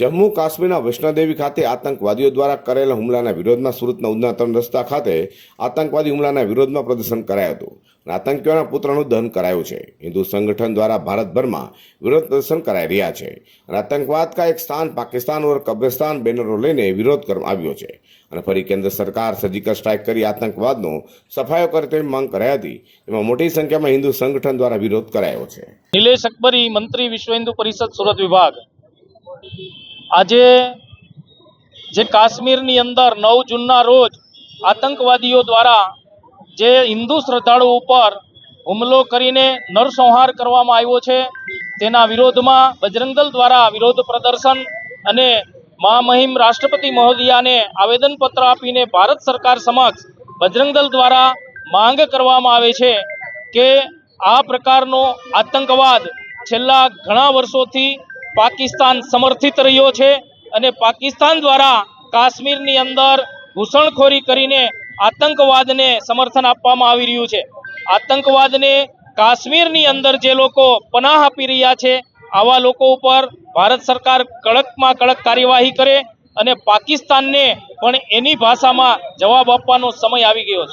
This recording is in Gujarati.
જમ્મુ કાશ્મીરના વૈષ્ણોદેવી ખાતે આતંકવાદીઓ દ્વારા કરેલા હુમલાના વિરોધમાં સુરતના ઉધના ત્રણ રસ્તા ખાતે આતંકવાદી હુમલાના વિરોધમાં પ્રદર્શન કરાયું હતું અને આતંકીઓના પુત્રનું દહન કરાયું છે. હિન્દુ સંગઠન દ્વારા ભારતભરમાં વિરોધ પ્રદર્શન કરાઈ રહ્યા છે અને આતંકવાદ કા એક સ્થાન પાકિસ્તાન ઓર કબ્રસ્તાન બેનરો લઈને વિરોધ કરવામાં આવ્યો છે અને ફરી કેન્દ્ર સરકાર સર્જિકલ સ્ટ્રાઇક કરી આતંકવાદનો સફાયો કરે તેવી માંગ કરાઈ હતી. એમાં મોટી સંખ્યામાં હિન્દુ સંગઠન દ્વારા વિરોધ કરાયો છે. નિલેશ અકબરી મંત્રી વિશ્વ હિન્દુ પરિષદ, સુરત વિભાગ. આજે જે કાશ્મીરની અંદર નવ જૂનના રોજ આતંકવાદીઓ દ્વારા જે હિન્દુ શ્રદ્ધાળુ ઉપર હુમલો કરીને નરસંહાર કરવામાં આવ્યો છે, તેના વિરોધમાં બજરંગદળ દ્વારા વિરોધ પ્રદર્શન અને મહામહિમ રાષ્ટ્રપતિ મહોદયાને આવેદનપત્ર આપીને ભારત સરકાર સમક્ષ બજરંગદળ દ્વારા માંગ કરવામાં આવે છે કે આ પ્રકારનો આતંકવાદ છેલ્લા ઘણા વર્ષોથી પાકિસ્તાન સમર્થિત રહ્યો છે અને પાકિસ્તાન દ્વારા કાશ્મીરની અંદર ઘૂસણખોરી કરીને આતંકવાદને સમર્થન આપવામાં આવી રહ્યું છે. આતંકવાદને કાશ્મીરની અંદર જે લોકો પનાહ આપી રહ્યા છે, આવા લોકો ઉપર ભારત સરકાર કડકમાં કડક કાર્યવાહી કરે અને પાકિસ્તાનને પણ એની ભાષામાં જવાબ આપવાનો સમય આવી ગયો છે.